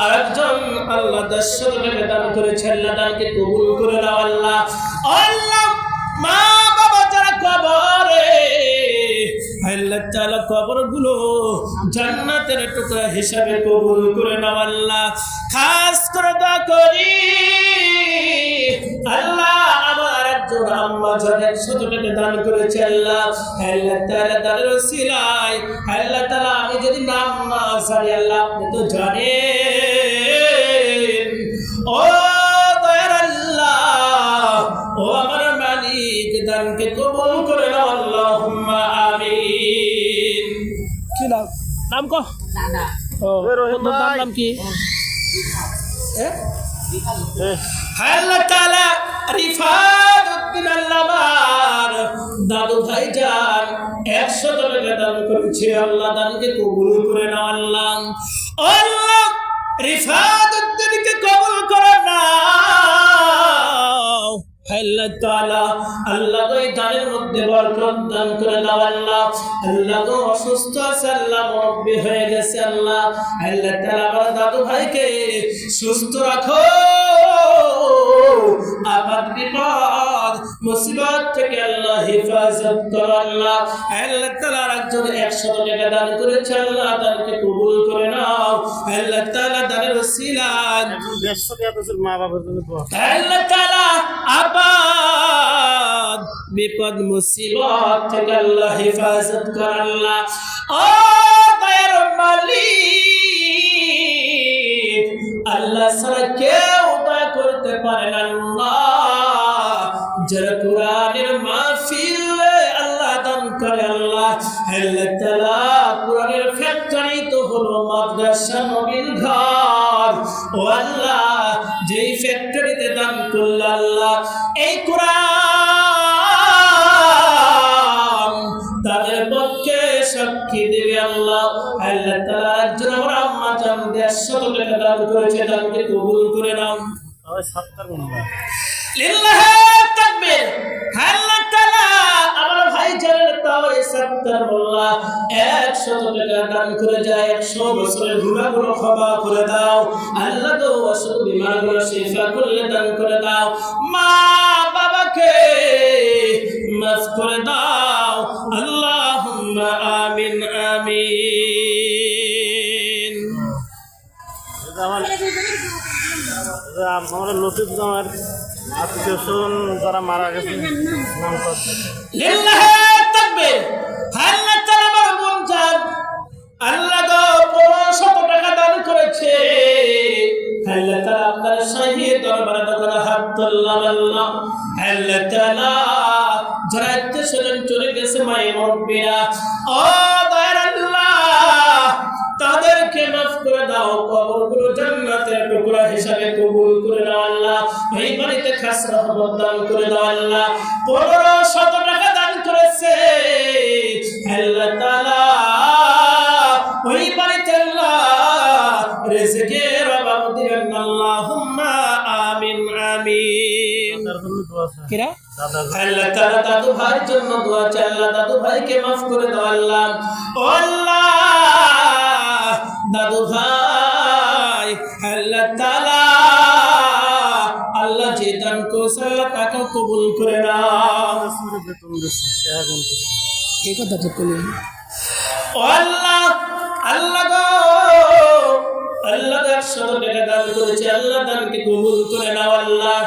আরেকজন আল্লাহ দেড়শো দান আল্লাহ দানকে কবুল করে দাও আল্লাহ। আল্লাহ, মা বাবা যারা কবরে আল্লাহ তাআলা কবরগুলো জান্নাতের টুকরা হিসাবে কবুল করে নাও আল্লাহ। খাস করে দোয়া করি, আল্লাহ আমার একজন আম্মা যান একশো টাকা দান করেছে আল্লাহ। আল্লাহ তাআলা তাদের ওসিলায় আল্লাহ তাআলা আমি যদি নাম না জানি আল্লাহ, আপনি তো জানেন। কবুল করে নাও আল্লাহুম্মা আমিন। কি নাম? নাম কো। ও তোর নাম নাম কি? এ হায় আল্লাহ তাআলা রিফাত উদ্দিন আল্লাহর দাদু ভাই যান একশো টাকা দান করেছে আল্লাহ দানকে কবুল করে নাও আল্লাহ। আল্লাহ রিফাত উদ্দিনকে কবুল করে নাও হায় আল্লাহ তাআলা, আল্লাহ গো মধ্যে বরকত দান করে দাও আল্লাহ। আল্লাহ গো, অসুস্থ আছে আল্লাহ, মুরব্বি হয়ে গেছে আল্লাহ। আল্লাহ তাআলা আমার দাদু ভাইকে সুস্থ রাখো। আপাত বিপদ, মুসিবত থেকে আল্লাহ হেফাজত করো আল্লাহ। আল্লাহ তাআলা একজন 100 টাকা দান করেছে আল্লাহ দানকে কবুল করে নাও। আল্লাহ তাআলা মা বাবার জন্য আল্লাহ তাআলা বিপদ মুসিবত থেকে আল্লাহ হেফাজত কর আল্লাহ। ও দয়ার মালিক আল্লাহ ছাড়া কেউ দয়া করতে পারে না আল্লাহ। যারা কোরআনের মাহফিল আল্লাহ দান করে আল্লাহ। আল্লাহ তাআলা কোরআনের ফ্যাক্টরি তো হলো মাদ্রাসা নবীন ঘর। ও আল্লাহ যেই ফ্যাক্টরিতে দান করল আল্লাহ এই কোরআন তাদের পক্ষে সাক্ষী দেবে আল্লাহ। আল্লাহ তাআলা একজন আমার আম্মা জান দেড়শো টাকা দান করেছে দানকে কবুল করে নাও। লিল্লাহে তাকবীর। আল্লাহ সত্তর মোল্লা 100 টাকা দান করে যায় 100 বছরের গুনাহগুলো ক্ষমা করে দাও। আল্লাহ গো অসুখ বিমারগুলো শিফা করলে দান করে দাও। মা বাবাকে মাফ করে দাও। আল্লাহুম্মা আমিন আমিন। লতিফ আমার আত্মীয় স্বজন যারা মারা গেছে আল্লাহ যারা চলে গেছে দয়ার আল্লাহ, তাদেরকে মাফ করে দাও, কবরগুলো জান্নাতের টুকরা হিসাবে কবুল করে দাও আল্লাহ। ওই দান করে দাও আল্লাহ। পনেরো দান করেছে আল্লাহ তাআলা। ওই বাড়িতে আল্লাহ রিজকের অভাব দিবেন আমিন আমিন। তার জন্য দোয়া আছে কিরা? আল্লাহ তাআলা দাদু ভাইয়ের জন্য দোয়া চাই। আল্লাহ দাদু ভাইকে মাফ করে দাও আল্লাহ। ও আল্লাহ দাদু ভাই আল্লাহ তাআলা আল্লাহ যে দান করছে আল্লাহ তাকে কবুল করে কে কথা তো ও আল্লাহ একশো টাকা দান করেছে, আল্লাহ দানকে কবুল করে নাও আল্লাহ।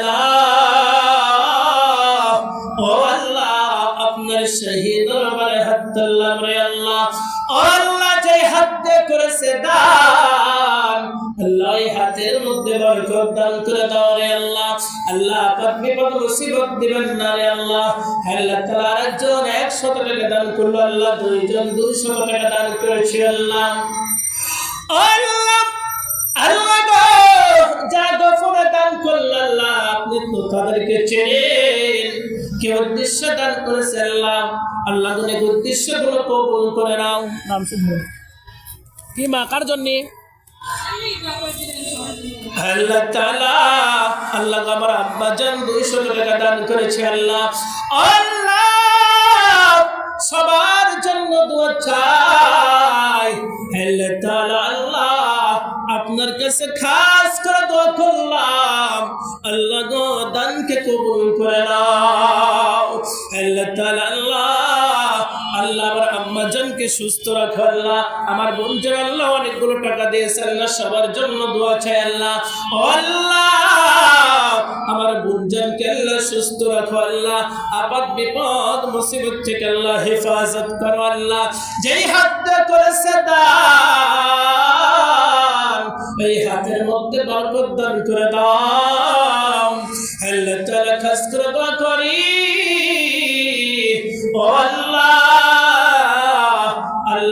আল্লাহ ও আল্লাহ, আপনার শহীদ দরবারে হাত তুললাম রে আল্লাহ। আল্লাহ, যে হাত করেছে দান, আল্লাহ হাতের মধ্যে বরকত দান করে দাও রে আল্লাহ। আল্লাহ পাক বিপদ মুসিবত দিবেন না রে আল্লাহ। আল্লাহ তাআলা আরেকজন 100 টাকা দান করল, আল্লাহ দুইজন 200 টাকা দান করেছে আল্লাহ। আল্লাহ আল্লাহ গো। যা গফরে দান আল্লাহ আপনি তো তাদেরকে চেনেন। কে উদ্দেশ্য দান করেছে আল্লাহ? আল্লাহ তুমি উদ্দেশ্যগুলো কবুল করে নাও। নাম শুনব। কি মা কার জন্যে? আল্লাহ তাআলা আল্লাহ আমার আব্বা জান 200 টাকা দান করেছে আল্লাহ। আল্লাহ সবার জন্য দোয়া চাই। আল্লাহ তাআলা, আল্লাহ, আপনার কাছে খাস করে দোয়া করলাম। আল্লাহ গো, দানকে কবুল করে নাও। আল্লাহ তাআলা, আল্লাহ আল্লাহ আমার আম্মা জানকে সুস্থ রাখো আল্লাহ। আমার বোনজন আল্লাহ অনেকগুলো টাকা দিয়েছে আল্লাহ, সবার জন্য দোয়া চাই আল্লাহ। আমার বোনজনকে আল্লাহ সুস্থ রাখো আল্লাহ। আপাত বিপদ, মুসিবত থেকে আল্লাহ হেফাজত করো আল্লাহ। যেই হাত করেছে দান, এই হাতের মধ্যে বরকত দান করে দাও। আল্লাহ খাস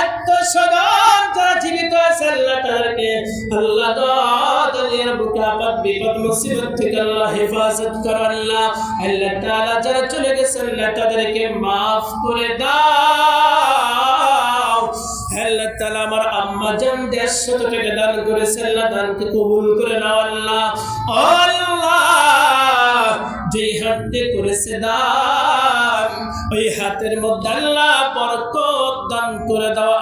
আত্মস্বজন যারা জীবিত আছে, আল্লাহ তাদেরকে আল্লাহ দুনিয়ার বুকে বিপদ, মুসিবত থেকে আল্লাহ হেফাজত করো আল্লাহ আল্লাহ তাআলা যারা চলে গেছে, আল্লাহ তাদেরকে মাফ করে দাও। আল্লাহ তাআলা আমার আম্মা জান দেড়শো টাকা দান করেছে, আল্লাহ দানকে কবুল করে নাও। আল্লাহ আল্লাহ, যেই হাতে করেছে দান, ওই হাতের মধ্যে আল্লাহ বরকত দান করে দাও